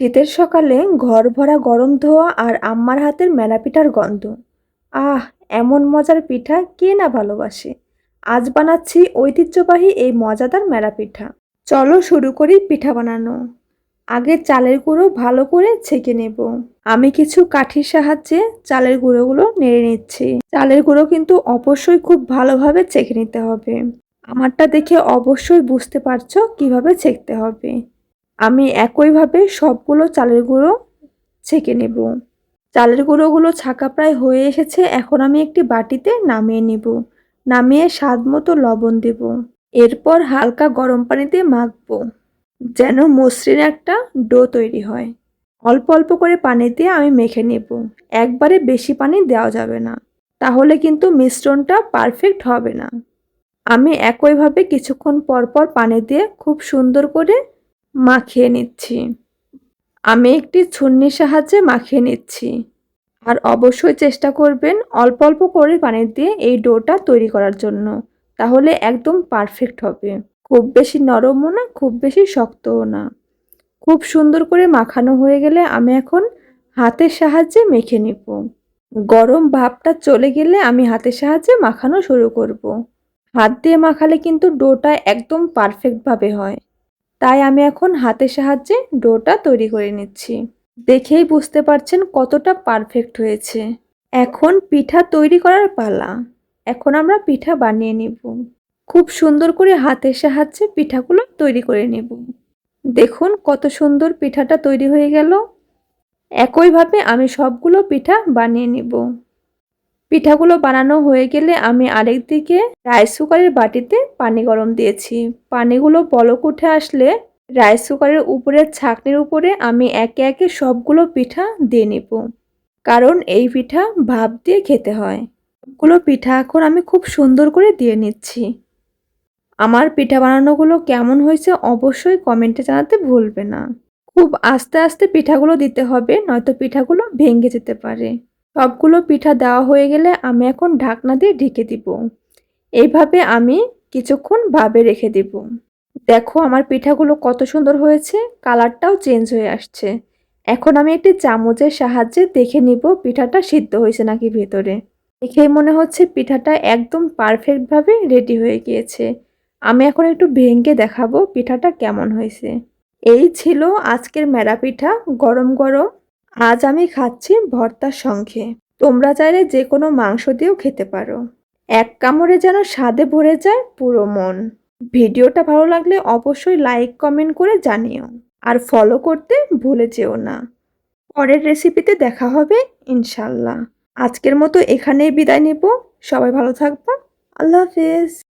শীতের সকালে ঘর ভরা গরম ধোয়া আর আম্মার হাতের মেলা পিঠার গন্ধ। আহ, এমন মজার পিঠা কে না ভালোবাসে? আজ বানাচ্ছি ঐতিহ্যবাহী এই মজাদার মেলা পিঠা চলো শুরু করি পিঠা বানানো। আগে চালের গুঁড়ো ভালো করে ছেঁকে নেব। আমি কিছু কাঠির সাহায্যে চালের গুঁড়োগুলো নেড়ে নিচ্ছি। চালের গুঁড়ো কিন্তু অবশ্যই খুব ভালোভাবে ছেঁকে নিতে হবে। আমারটা দেখে অবশ্যই বুঝতে পারছ কীভাবে ছেঁকতে হবে। আমি একইভাবে সবগুলো চালের গুঁড়ো ছেঁকে নেব। চালের গুঁড়োগুলো ছাকা প্রায় হয়ে এসেছে, এখন আমি একটি বাটিতে নামিয়ে নেব। নামিয়ে স্বাদ মতো লবণ দেব। এরপর হালকা গরম পানিতে মাখবো, যেন মসৃণ একটা ডো তৈরি হয়। অল্প অল্প করে পানি দিয়ে আমি মেখে নেব। একবারে বেশি পানি দেওয়া যাবে না, তাহলে কিন্তু মিশ্রণটা পারফেক্ট হবে না। আমি একইভাবে কিছুক্ষণ পর পর পানি দিয়ে খুব সুন্দর করে মাখিয়ে নিচ্ছি। আমি একটি ছুন্নির সাহায্যে মাখিয়ে নিচ্ছি। আর অবশ্যই চেষ্টা করবেন অল্প অল্প করে পানি দিয়ে এই ডোটা তৈরি করার জন্য। তাহলে একদম পারফেক্ট হবে। খুব বেশি নরমও না, খুব বেশি শক্তও না। খুব সুন্দর করে মাখানো হয়ে গেলে আমি এখন হাতের সাহায্যে মেখে নিব। গরম ভাবটা চলে গেলে আমি হাতের সাহায্যে মাখানো শুরু করব। হাত দিয়ে মাখালে কিন্তু ডোটা একদম পারফেক্টভাবে হয়। তাই আমি এখন হাতের সাহায্যে ডোটা তৈরি করে নিচ্ছি। দেখেই বুঝতে পারছেন কতটা পারফেক্ট হয়েছে। এখন পিঠা তৈরি করার পালা। এখন আমরা পিঠা বানিয়ে নিব। খুব সুন্দর করে হাতের সাহায্যে পিঠাগুলো তৈরি করে নেব। দেখুন কত সুন্দর পিঠাটা তৈরি হয়ে গেল। একইভাবে আমি সবগুলো পিঠা বানিয়ে নিব। পিঠাগুলো বানানো হয়ে গেলে আমি আরেক দিকে রাইস কুকারের বাটিতে পানি গরম দিয়েছি। পানিগুলো বলক উঠে আসলে রাইস কুকারের উপরের ছাকনির উপরে আমি একে একে সবগুলো পিঠা দিয়ে নেব। কারণ এই পিঠা ভাপ দিয়ে খেতে হয়। সবগুলো পিঠা এখন আমি খুব সুন্দর করে দিয়ে নিচ্ছি। আমার পিঠা বানানোগুলো কেমন হয়েছে অবশ্যই কমেন্টে জানাতে ভুলবে না। খুব আস্তে আস্তে পিঠাগুলো দিতে হবে, নয়তো পিঠাগুলো ভেঙে যেতে পারে। সবগুলো পিঠা দেওয়া হয়ে গেলে আমি এখন ঢাকনা দিয়ে ঢেকে দিব। এইভাবে আমি কিছুক্ষণ ভাবে রেখে দিব। দেখো আমার পিঠাগুলো কত সুন্দর হয়েছে, কালারটাও চেঞ্জ হয়ে আসছে। এখন আমি একটি চামচের সাহায্যে দেখে নিব পিঠাটা সিদ্ধ হয়েছে নাকি ভেতরে। দেখেই মনে হচ্ছে পিঠাটা একদম পারফেক্টভাবে রেডি হয়ে গিয়েছে। আমি এখন একটু ভেঙে দেখাবো পিঠাটা কেমন হয়েছে। এই ছিল আজকের মেরা পিঠা, গরম গরম। আজ আমি খাচ্ছি ভর্তার সঙ্গে। তোমরা চাইলে যে কোনো মাংস দিয়েও খেতে পারো। এক কামড়ে যেন স্বাদে ভরে যায় পুরো মন। ভিডিওটা ভালো লাগলে অবশ্যই লাইক, কমেন্ট করে জানিও। আর ফলো করতে ভুলে যেও না। পরের রেসিপিতে দেখা হবে ইনশাল্লাহ আজকের মতো এখানেই বিদায় নেব। সবাই ভালো থাকবা। আল্লাহ হাফেজ।